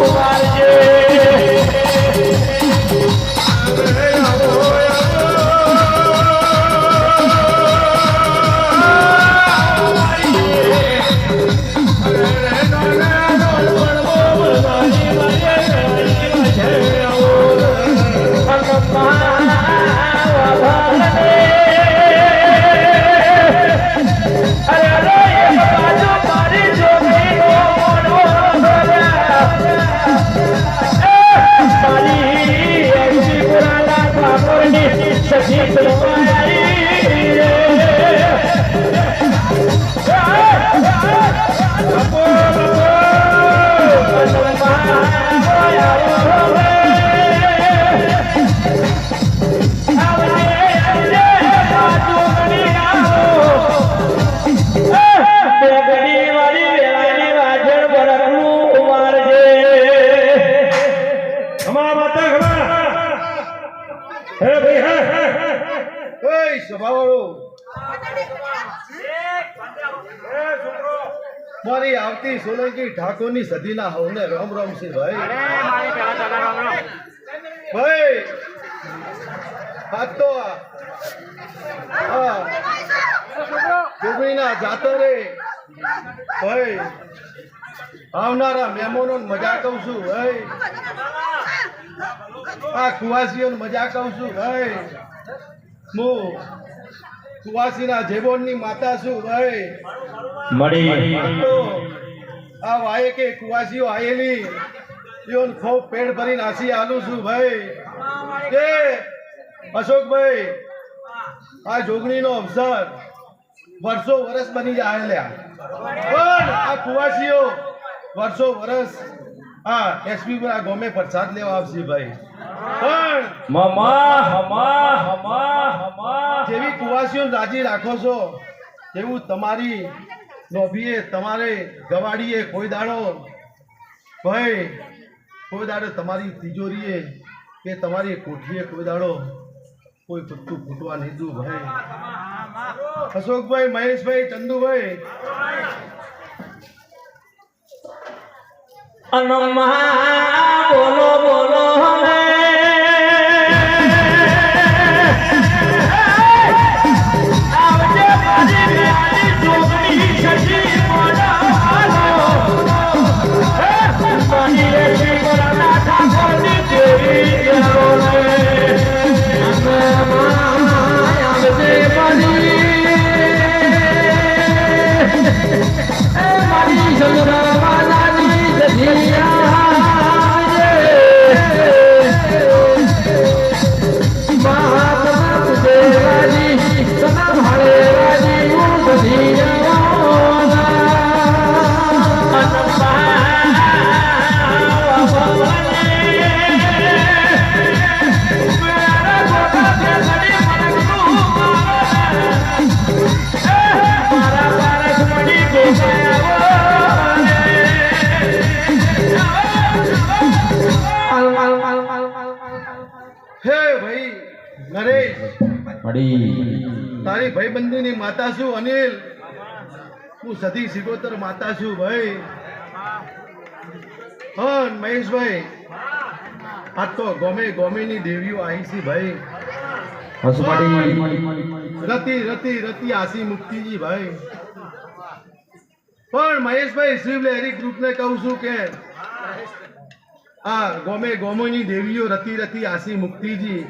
좋아. મારી આવતી સોલંકી ઠાકોરની સદીના હવને રામ રામ છે ભાઈ. ભાઈ આ. તો જોગણીના જાતરે ભાઈ આવનારા મહેમાનોને મજા કહું છું ભાઈ. આ કુવાસીઓને મજા કહું છું ભાઈ. હું કુવાસીના જેબોનની માતા શું ભાઈ મળી. આ વાયે કે કુવાસીઓ આયેલી યોન ખૂબ પેટ ભરીને આસી આલું છું ભાઈ. કે અશોકભાઈ આ જોગણીનો અવસર વર્ષો વર્ષ બની જાય લ્યા. પણ આ કુવાસીઓ વર્ષો વર્ષ હા એસપી પર આ ગોમે પ્રસાદ લેવા આવશે ભાઈ. પણ મમા હમા હમા. જેવી કુવાસીઓ રાજી રાખો છો તેવું તમારી લોભીએ તમારે ગવાડીએ કોઈ દાડો. ભાઈ, કોઈ દાડો તમારી તિજોરીએ કે તમારી કોઠીએ કોઈ દાડો. કોઈ પત્તું ફૂટવા નહીં દઉં ભાઈ. અશોકભાઈ, મહેશભાઈ, ચંદુભાઈ. બોલો બોલો હે ભાઈ નરેશ તારી તારી ભાઈબંધીની માતા છું અનિલ. હું સતી સિગોતર માતા છું ભાઈ. હન મહેશભાઈ આ તો ગોમે ગોમેની દેવીઓ આવી છે ભાઈ. રતિ રતિ રતિ આસી મુક્તિજી ભાઈ. પણ મહેશભાઈ શિવ લહેરી ગ્રુપને કહું છું કે આ ગોમે ગોમોની દેવીઓ રતી રતી આસી મુક્તિજી.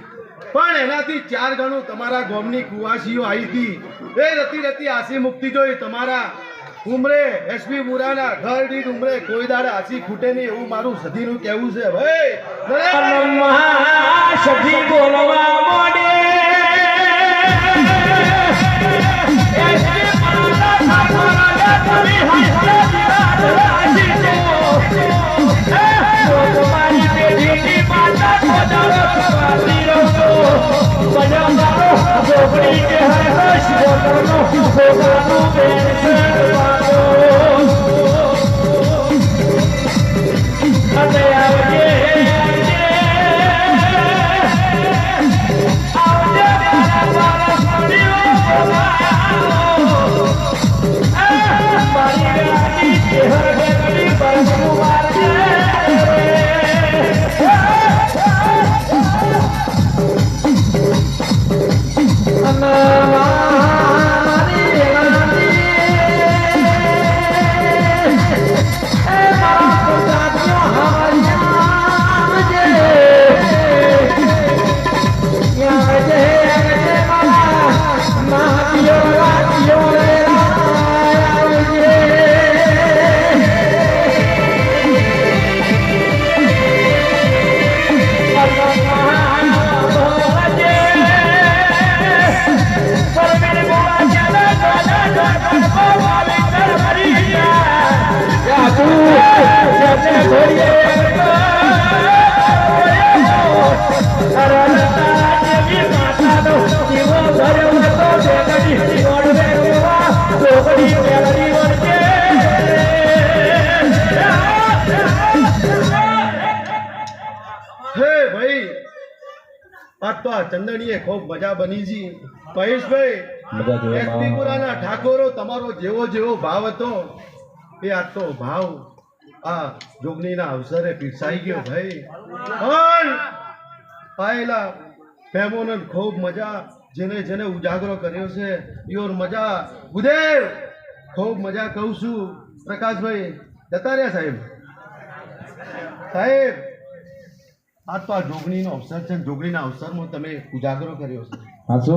પણ એનાથી ચાર ગણું તમારા ગોમની કુવાસીઓ આવી હતી. એ રતી રતી આસી મુક્તિ જોઈ તમારા ઉમરે એસપી મુરાના ઘર દીઠ ઉમરે કોઈ દાડે આસી ખૂટે નહીં એવું મારું સધીનું કહેવું છે. ભાઈ! સખી બોલવા મોડે. Deus, eu não આજ તો આ ચંદણીએ ખૂબ મજા બની છે મહેશભાઈ એસપીપુરાના ઠાકોરો તમારો જેવો જેવો ભાવ હતો. એ તો ભાવ આ જોગણીના અવસરે પીરસાઈ ગયો ભાઈ. પણ પાયેલા ફેમોને ખૂબ મજા જેને જેને ઉજાગરો કર્યો છે યોર મજા. ગુદેવ ખૂબ મજા કહું છું. પ્રકાશભાઈ જતા રહ્યા સાહેબ. સાહેબ આ તો આ જોગણીનો અવસર છે. જોગણીના અવસરમાં તમે ઉજાગરો કર્યો છે હાચો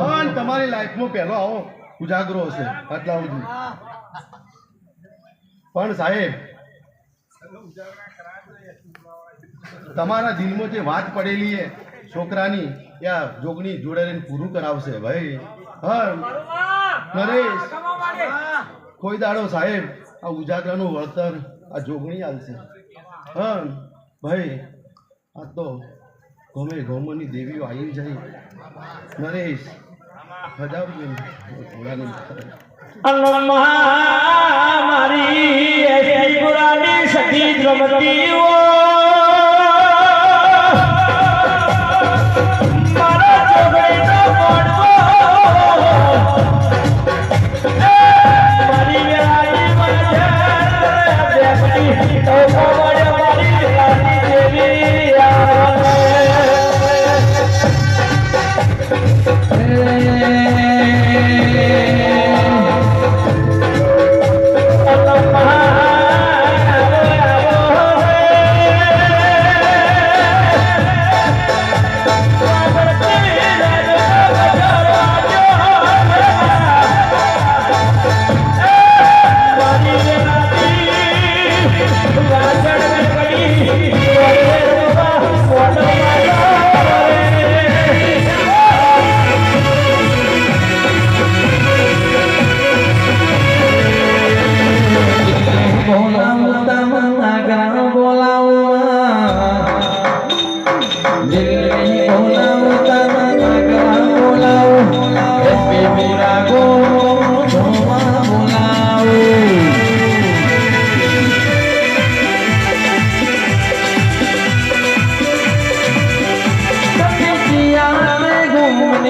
પણ તમારી લાઈફમાં પહેલો આવો ઉજાગરો હશે. આટલા સુધી પણ સાહેબ તમારા દિલમાં જે વાત પડેલી છે છોકરાની યા જોગણી જોડે રહીને પૂરું કરાવશે ભાઈ. હા. નરેશ. કોઈ દાડો સાહેબ આ ઉજાગરાનું વળતર આ જોગણી આવશે હા ભાઈ. આ તો ગમે ગોમની દેવીઓ આવી જાય. નરેશ એસી પુરાની દ્રૌપદીઓ. પડવો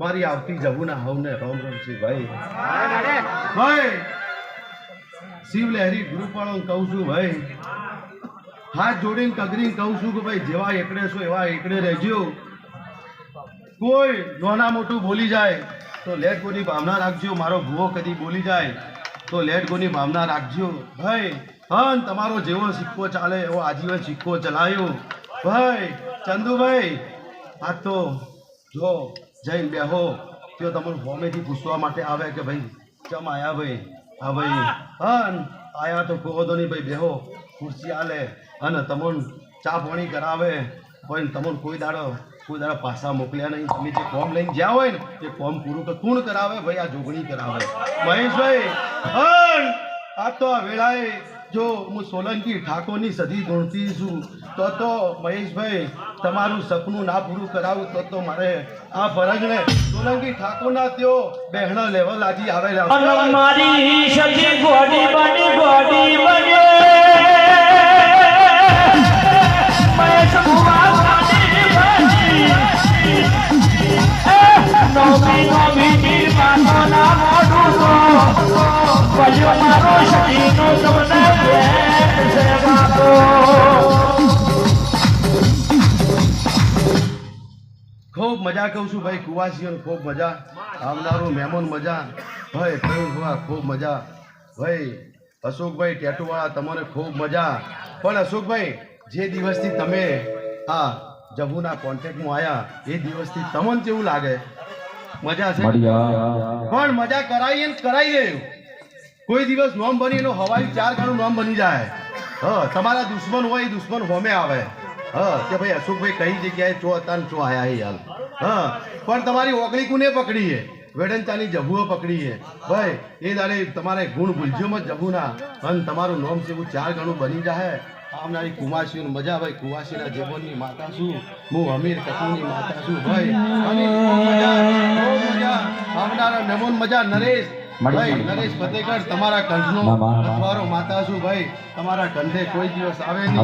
મારી આવતી જવું હવને રોમ રોમ શ્રી ભાઈ. ભાઈ શિવ લહેરી ગ્રુપ વાળો કહું છું ભાઈ હાથ જોડીને કગરીને કહું છું કે ભાઈ જેવા એકડે છો એવા એકડે રહેજો. કોઈ નાના મોટું બોલી જાય તો લેટ ગોની ભાવના રાખજો. મારો ભૂવો કદી બોલી જાય તો લેટ ગોની ભાવના રાખજો. ભાઈ હન તમારો જેવો સિક્કો ચાલે એવો આજીવન સિક્કો ચલાયો. ભાઈ ચંદુભાઈ આ તો જો જઈને બેહો. તો તમને હોમેથી પૂછવા માટે આવે કે ભાઈ, ચમ આયા ભાઈ? હા ભાઈ. હન આયા તો કહો તો નહીં ભાઈ, બેહો. ખુરશી આલે અને તમને ચા પાણી કરાવે. ને તમને કોઈ દાડો કોઈ દાડો પાછા મોકલ્યા નહીં. તમે જે ફોર્મ લઈને જ્યાં હોય ને, એ ફોર્મ પૂરું તો કોણ કરાવે? ભાઈ, આ જોગણી કરાવે. મહેશભાઈ આ તો આ વેળાએ જો હું સોલંકી ઠાકોરની સદી ધૂણતી છું, તો તો મહેશભાઈ, તમારું સપનું ના પૂરું કરાવું, તો તો મારે આ ફરજને સોલંકી ઠાકોરના તેઓ બહેણા લેવલ આજે આવેલા મારી સખી ગોડી બની, ગોડી મજા કહું છું ભાઈ કુવાસીઓને ખૂબ મજા. આવનારું મહેમાન મજા. ભાઈ પ્રવીણભુવા ખૂબ મજા. ભાઈ અશોકભાઈ ટેટુવાળા તમને ખૂબ મજા. પણ અશોકભાઈ જે દિવસથી તમે આ જબુના કોન્ટેક્ટમાં આવ્યા એ દિવસથી તમને કેવું લાગે? મજા છે? પણ મજા કરાવી ને કરાવીએ કોઈ દિવસ નોમ બની એનો હવાઈ ચાર ગણું નોમ બની જાય. હ તમારા દુશ્મન હોય એ દુશ્મન હોમે આવે. હ કે ભાઈ અશોકભાઈ કઈ જગ્યાએ છો હતા ને છો આયા હાલ હા પણ તમારી ઓગળી કુને પકડીએ વેડંતાની જબુઓ પકડીએ ભાઈ એ દાડે તમારે ગુણ ભૂલજો મત જબુના અને તમારું નોમ છે એવું ચાર ગણું બની જાય આવનારી કુમાસીઓની મજા ભાઈ કુવાસીના જીવનની માતા છું હું અમીર કપૂરની માતા છું ભાઈ? આવનારા મહેમાન મજા નરેશ. ભાઈ નરેશ ફતેગઢ તમારા કંઠનો માતા છું ભાઈ? તમારા કંઠે કોઈ દિવસ આવે નહીં.